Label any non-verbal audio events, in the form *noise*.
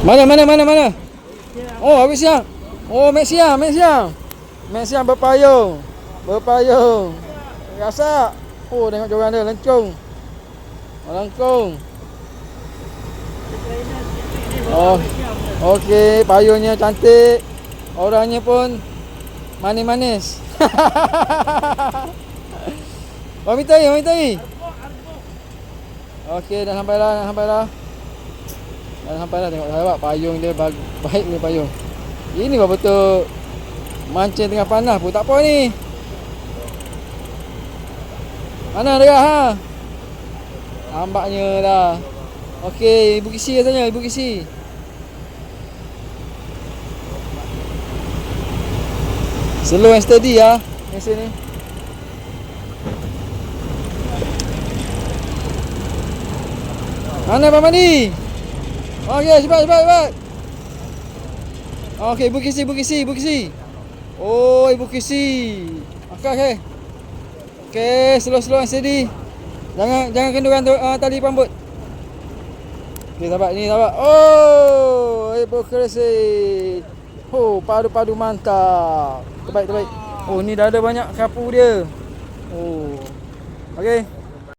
Mana mana mana mana? Oh, habis siang. Oh, mek siang, mek siang. Mek siang berpayung. Berpayung. Rasa. Oh, tengok joran dia lencung. Oh, Lengkung. Oh. Okey, payungnya cantik. Orangnya pun manis-manis. *laughs* Minta air. Okey, dah sampai dah, dah sampai dah. Dah sampai dah tengok sahabat payung dia bag- baik ni payung. Ini baru betul mancing tengah panas pun tak apa ni. Mana dia ha? Nampaknya dah. Okey, Ibu Kisi katanya, Ibu Kisi. Slow and steady ya. Mesin ni. Mana Abang Mandi? Okey, cepat, cepat, cepat. Okey, Ibu Kisi, Ibu Kisi, Ibu Kisi. Oh, Ibu Kisi. Okey, okey. Okey, slow, slow and steady. Jangan jangan kendurkan uh, tali rambut. Ni sahabat, ni sahabat. Oh, Kisi. Oh, padu-padu mantap. Terbaik, terbaik. Oh, ni dah ada banyak kapu dia. Oh. Okey.